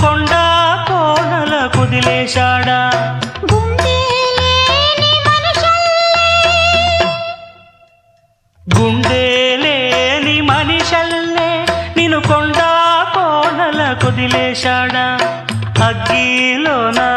కొండ కోనల కుదిలేశాడా? గుండె మనిషల్లే నిన్ను కొండ కోనల కుదిలేశాడా? అగ్గిలోనా